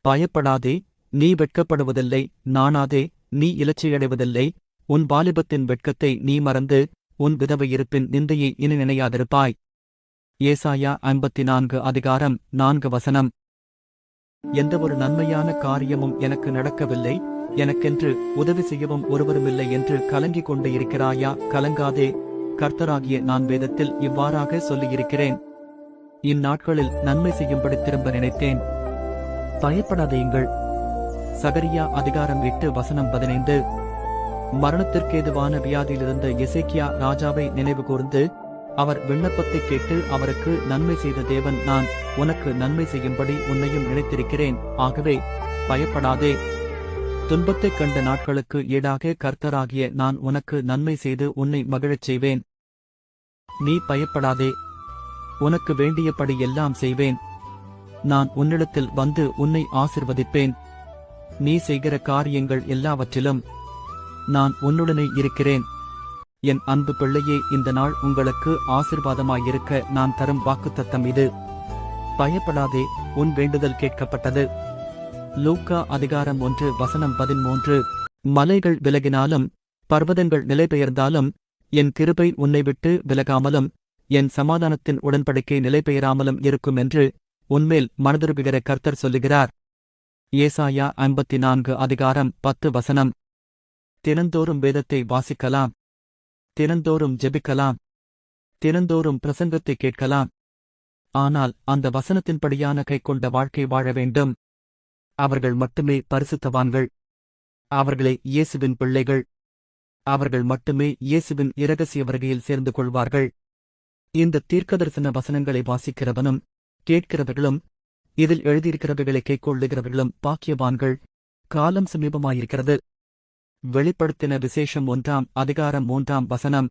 பயப்படாதே நீ வெட்கப்படுவதில்லை நாணாதே நீ இலச்சையடைவதில்லை உன் வாலிபத்தின் வெட்கத்தை நீ மறந்து உன் விதவையிருப்பின் நிந்தையை இனி நினையாதிருப்பாய். ஏசாயா ஐம்பத்தி நான்கு அதிகாரம் நான்கு வசனம். எந்தவொரு நன்மையான காரியமும் எனக்கு நடக்கவில்லை. எனக்கென்று உதவி செய்யவும் ஒருவருமில்லை என்று கலங்கிக் கொண்டு இருக்கிறாயா? கலங்காதே. கர்த்தராகிய நான் வேதத்தில் இவ்வாறாக சொல்லியிருக்கிறேன். இந்நாட்களில் நன்மை செய்யும்படி திரும்ப நினைத்தேன். பயப்படாதேயுங்கள். சகரியா அதிகாரம் எட்டு வசனம் பதினைந்து. மரணத்திற்கேதுவான வியாதியிலிருந்த எசேக்கியா ராஜாவை நினைவு கூர்ந்து அவர் விண்ணப்பத்தை கேட்டு அவருக்கு நன்மை செய்த தேவன் நான் உனக்கு நன்மை செய்யும்படி உன்னையும் நினைத்திருக்கிறேன். ஆகவே பயப்படாதே. துன்பத்தைக் கண்ட நாட்களுக்கு ஈடாக கர்த்தராகிய நான் உனக்கு நன்மை செய்து உன்னை மகிழச் செய்வேன். நீ பயப்படாதே. உனக்கு வேண்டியபடி எல்லாம் செய்வேன். நான் உன்னிடத்தில் வந்து உன்னை ஆசிர்வதிப்பேன். நீ செய்கிற காரியங்கள் எல்லாவற்றிலும் நான் உன்னுடனே இருக்கிறேன். என் அன்பு பிள்ளையே இந்த நாள் உங்களுக்கு ஆசிர்வாதமாயிருக்க நான் தரும் வாக்குத்தத்தம் இது. பயப்படாதே உன் வேண்டுதல் கேட்கப்பட்டது. லூக்கா அதிகாரம் ஒன்று வசனம் பதிமூன்று மலைகள் விலகினாலும் பர்வதங்கள் நிலைபெயர்ந்தாலும் என் கிருபை உன்னை விட்டு விலகாமலும் என் சமாதானத்தின் உடன்படிக்கை நிலைபெயராமலும் இருக்கும் என்று உன்மேல் மனதுருகுகிற கர்த்தர் சொல்லுகிறார். ஏசாயா ஐம்பத்தி நான்கு அதிகாரம் பத்து வசனம். தினந்தோறும் வேதத்தை வாசிக்கலாம். தினந்தோறும் ஜெபிக்கலாம். தினந்தோறும் பிரசங்கத்தை கேட்கலாம். ஆனால் அந்த வசனத்தின்படியான கைக்கொண்ட வாழ்க்கை வாழ வேண்டும். அவர்கள் மட்டுமே பரிசுத்தவான்கள். அவர்களே இயேசுவின் பிள்ளைகள். அவர்கள் மட்டுமே இயேசுவின் இரகசிய வருகையில் சேர்ந்து கொள்வார்கள். இந்த தீர்க்கதரிசன வசனங்களை வாசிக்கிறவனும் கேட்கிறவர்களும் இதில் எழுதியிருக்கிறவர்களை கைக்கொள்ளுகிறவர்களும் பாக்கியவான்கள் காலம் சமீபமாயிருக்கிறது. வெளிப்படுத்தின விசேஷம் ஒன்றாம் அதிகாரம் மூன்றாம் வசனம்